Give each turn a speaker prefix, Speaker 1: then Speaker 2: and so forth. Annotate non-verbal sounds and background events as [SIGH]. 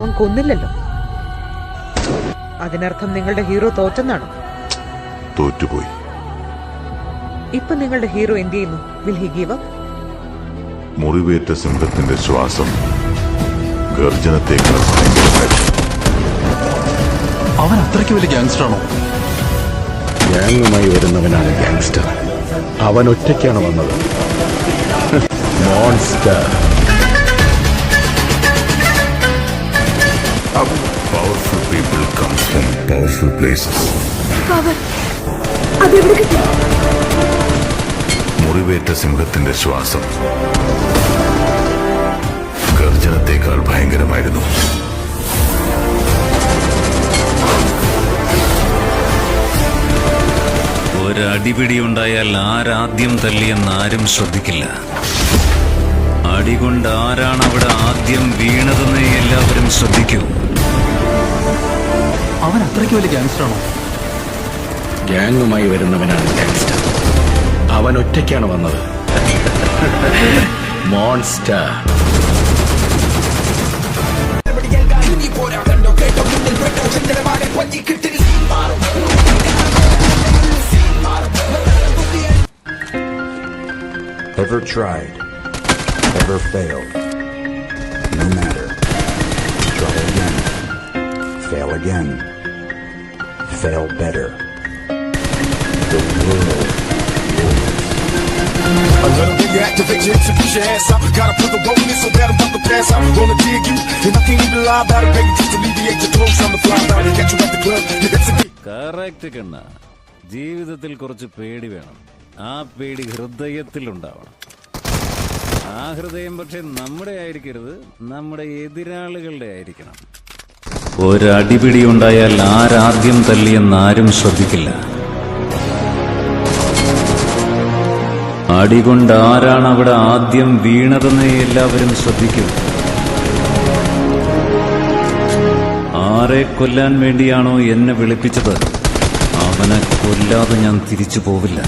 Speaker 1: അവൻ കൊന്നില്ലല്ലോ. അതിനർത്ഥം നിങ്ങളുടെ ഹീറോ തോറ്റെന്നാണോ?
Speaker 2: തോറ്റുപോയി.
Speaker 1: ഇപ്പൊ നിങ്ങളുടെ ഹീറോ എന്ത് ചെയ്യുന്നു? Will he give up?
Speaker 2: മുറിവേറ്റ സിംഹത്തിന്റെ ശ്വാസം ഗർജനത്തേക്കാൾ
Speaker 3: അവൻ അത്രയ്ക്ക് വലിയ ഗ്യാങ്സ്റ്ററാണോ ആണോ?
Speaker 4: ഗ്യാങ്ങുമായി വരുന്നവനാണ് ഗ്യാങ്സ്റ്റർ അവൻ ഒറ്റയ്ക്കാണ് വന്നത്. [LAUGHS] Monster
Speaker 2: powerful people comes from powerful places മുറിവേറ്റ സിംഹത്തിന്റെ ശ്വാസം. ഗർജനത്തെക്കാൾ ഭയങ്കരമായിരുന്നു.
Speaker 5: ഒരടിപിടി ഉണ്ടായാൽ ആരാദ്യം തല്ലിയെന്ന് ആരും ശ്രദ്ധിക്കില്ല. അടികൊണ്ട് ആരാണ് അവിടെ ആദ്യം വീണതെന്ന് എല്ലാവരും ശ്രദ്ധിക്കൂ.
Speaker 3: അവൻ അത്രയ്ക്ക് വലിയ ഗ്യാങ്സ്റ്ററാണോ
Speaker 4: ഗ്യാങ്ങുമായി വരുന്നവനാണ് ഗ്യാങ്സ്റ്റർ അവൻ ഒറ്റയ്ക്കാണ് വന്നത് [LAUGHS] monster
Speaker 6: Ever tried? Ever failed? No matter. Try again. Fail again. Fail better. The world
Speaker 7: A you activate your hips and push your ass out. Gotta put the rope in so bad I'm about to pass out. Gonna dig you, and I can't even lie about it, baby. Just alleviate your clothes, I'm the fly and Catch you at the club, correct hips and
Speaker 5: correct കണ്ണ ജീവിതത്തിൽ കുറച്ച് പേടി വേണം ആ പേടി ഹൃദയത്തിൽ ഉണ്ടാവണം ആ ഹൃദയം പക്ഷെ നമ്മുടെ ആയിരിക്കരുത് നമ്മുടെ എതിരാളികളുടെ ആയിരിക്കണം ഒരടിപിടി ഉണ്ടായാൽ ആരാദ്യം തല്ലിയെന്ന് ആരും ശ്രദ്ധിക്കില്ല. അടികൊണ്ട് ആരാണ് അവിടെ ആദ്യം വീണതെന്ന് എല്ലാവരും ശ്രദ്ധിക്കും. ആരെ കൊല്ലാൻ വേണ്ടിയാണോ എന്നെ വിളിപ്പിച്ചത്? അവനെ കൊല്ലാതെ ഞാൻ തിരിച്ചു പോവില്ല.